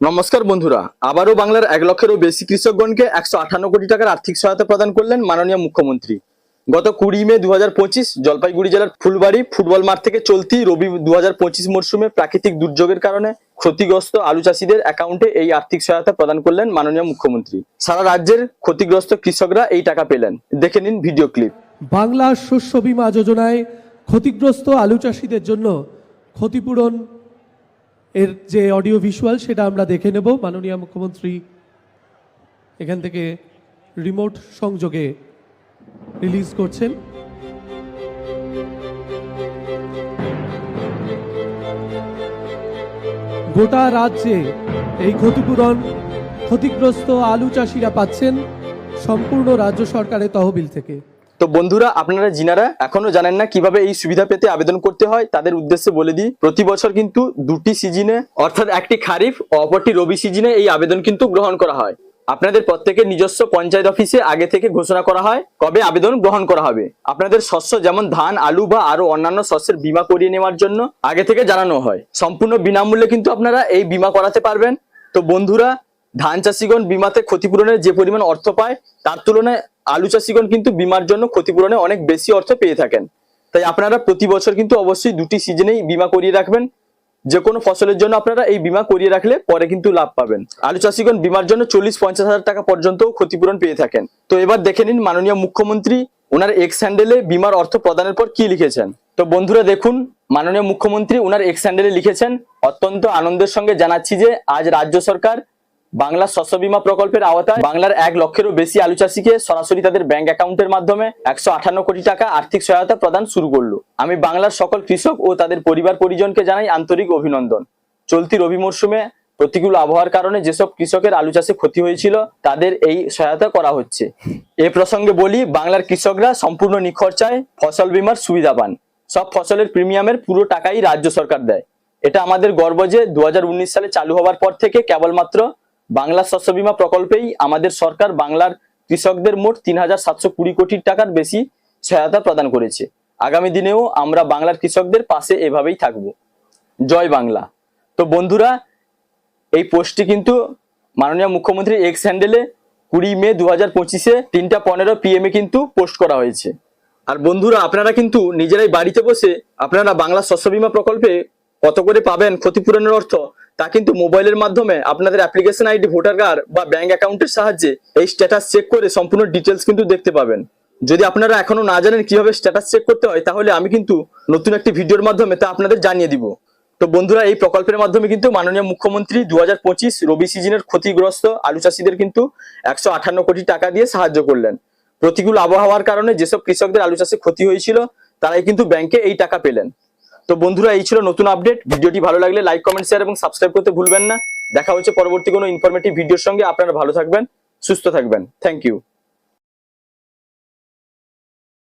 নমস্কার বন্ধুরা, আবারও বাংলার এক লক্ষেরও বেশি কৃষকগণকে একশো আঠান্ন কোটি টাকার আর্থিক সহায়তা প্রদান করলেন মাননীয় মুখ্যমন্ত্রী। গত কুড়ি মে দু হাজার পঁচিশ জলপাইগুড়ি জেলার ফুলবাড়ি ফুটবল মাঠ থেকে চলতি রবি দু মরশুমে প্রাকৃতিক দুর্যোগের কারণে ক্ষতিগ্রস্ত আলু চাষিদের অ্যাকাউন্টে এই আর্থিক সহায়তা প্রদান করলেন মাননীয় মুখ্যমন্ত্রী। সারা রাজ্যের ক্ষতিগ্রস্ত কৃষকরা এই টাকা পেলেন। দেখে নিন ভিডিও ক্লিপ। বাংলা শস্য বীমা যোজনায় ক্ষতিগ্রস্ত আলু চাষিদের জন্য ক্ষতিপূরণ এর যে অডিও ভিজুয়াল সেটা আমরা দেখে নেব। মাননীয় মুখ্যমন্ত্রী এখান থেকে রিমোট সংযোগে রিলিজ করছেন। গোটা রাজ্যে এই ক্ষতিপূরণ, ক্ষতিগ্রস্ত আলু চাষিরা পাচ্ছেন সম্পূর্ণ রাজ্য সরকারের তহবিল থেকে। তো বন্ধুরা, আপনারা জিনারা এখনও জানেন না কীভাবে এই সুবিধা পেতে আবেদন করতে হয়, তাদের উদ্দেশ্যে বলে দিই, প্রতি বছর কিন্তু দুটি সিজনে, অর্থাৎ একটি খারিফ অপরটি রবি সিজনে এই আবেদন কিন্তু গ্রহণ করা হয়। আপনাদের প্রত্যেকের নিজস্ব পঞ্চায়েত অফিসে আগে থেকে ঘোষণা করা হয় কবে আবেদন গ্রহণ করা হবে। আপনাদের শস্য যেমন ধান, আলু বা আরও অন্যান্য শস্যের বীমা করিয়ে নেওয়ার জন্য আগে থেকে জানানো হয়। সম্পূর্ণ বিনামূল্যে কিন্তু আপনারা এই বীমা করাতে পারবেন। তো বন্ধুরা ধান চাষিগণ বিমাতে ক্ষতিপূরণের যে পরিমাণ অর্থ পায়, তার তুলনায় আলু চাষিগণ কিন্তু বিমার জন্য ক্ষতিপূরণে অনেক বেশি অর্থ পেয়ে থাকেন। তাই আপনারা প্রতি বছর কিন্তু অবশ্যই দুটি সিজনেই বিমা করিয়ে রাখবেন। যে কোনো ফসলের জন্য আপনারা এই বিমা করিয়ে রাখলে পরে কিন্তু লাভ পাবেন। আলু চাষিগণ বিমার জন্য চল্লিশ পঞ্চাশ হাজার টাকা পর্যন্ত ক্ষতিপূরণ পেয়ে থাকেন। তো এবার দেখে নিন মাননীয় মুখ্যমন্ত্রী ওনার এক্স হ্যান্ডেলে বিমার অর্থ প্রদানের পর কি লিখেছেন? তো বন্ধুরা দেখুন, মাননীয় মুখ্যমন্ত্রী ওনার এক্স হ্যান্ডেলে লিখেছেন, অত্যন্ত আনন্দের সঙ্গে জানাচ্ছি যে আজ রাজ্য সরকার বাংলা শস্য বীমা প্রকল্পের আওতায় বাংলার এক লক্ষেরও বেশি আলু চাষিকে সরাসরি তাদের ব্যাংক অ্যাকাউন্টের মাধ্যমে একশো আঠান্ন কোটি টাকা আর্থিক সহায়তা প্রদান শুরু করল। আমি বাংলার সকল কৃষক ও তাদের পরিবার পরিজনকে জানাই আন্তরিক অভিনন্দন। চলতি রবি মরশুমে প্রতিকূল আবহাওয়ার কারণে যেসব কৃষকের আলু চাষে ক্ষতি হয়েছিল, তাদের এই সহায়তা করা হচ্ছে। এ প্রসঙ্গে বলি, বাংলার কৃষকরা সম্পূর্ণ নিখরচায় ফসল বীমার সুবিধা পান। সব ফসলের প্রিমিয়ামের পুরো টাকাই রাজ্য সরকার দেয়। এটা আমাদের গর্ব যে দু হাজার উনিশ সালে চালু হওয়ার পর থেকে কেবলমাত্র বাংলা শস্য বীমা প্রকল্পেই আমাদের সরকার বাংলার কৃষকদের মোট তিন হাজার সাতশো কুড়ি কোটি টাকার বেশি সহায়তা প্রদান করেছে। আগামী দিনেও আমরা বাংলার কৃষকদের পাশে এভাবেই থাকব। জয় বাংলা। তো বন্ধুরা, এই পোস্টটি কিন্তু মাননীয় মুখ্যমন্ত্রী এক্স হ্যান্ডেলে কুড়ি মে দু হাজার পঁচিশে তিনটা পনেরো পিএমে কিন্তু পোস্ট করা হয়েছে। আর বন্ধুরা, আপনারা কিন্তু নিজেরাই বাড়িতে বসে আপনারা বাংলা শস্য বীমা প্রকল্পে কত করে পাবেন, ক্ষতিপূরণের অর্থ তা কিন্তু মোবাইলের মাধ্যমে আপনাদের অ্যাপ্লিকেশন আইডি ভোটার কার্ড বা ব্যাংক অ্যাকাউন্টের সাহায্যে এই স্ট্যাটাস চেক করে সম্পূর্ণ ডিটেলস কিন্তু দেখতে পাবেন। যদি আপনারা এখনও না জানেন কীভাবে স্ট্যাটাস চেক করতে হয়, তাহলে আমি কিন্তু নতুন একটি ভিডিওর মাধ্যমে তা আপনাদের জানিয়ে দিব। তো বন্ধুরা, এই প্রকল্পের মাধ্যমে কিন্তু মাননীয় মুখ্যমন্ত্রী দু হাজার পঁচিশ রবি সিজনের ক্ষতিগ্রস্ত আলু চাষিদের কিন্তু একশো কোটি টাকা দিয়ে সাহায্য করলেন। প্রতিকূল আবহাওয়ার কারণে যেসব কৃষকদের আলু চাষে ক্ষতি হয়েছিল, তারাই কিন্তু ব্যাংকে এই টাকা পেলেন। তো বন্ধুরা, এই ছিল নতুন আপডেট ভিডিওটি ভালো লাগলে লাইক কমেন্ট শেয়ার এবং সাবস্ক্রাইব করতে ভুলবেন না। দেখা হচ্ছে পরবর্তী কোনো ইনফরমেটিভ ভিডিওর সঙ্গে। আপনারা ভালো থাকবেন, সুস্থ থাকবেন। Thank you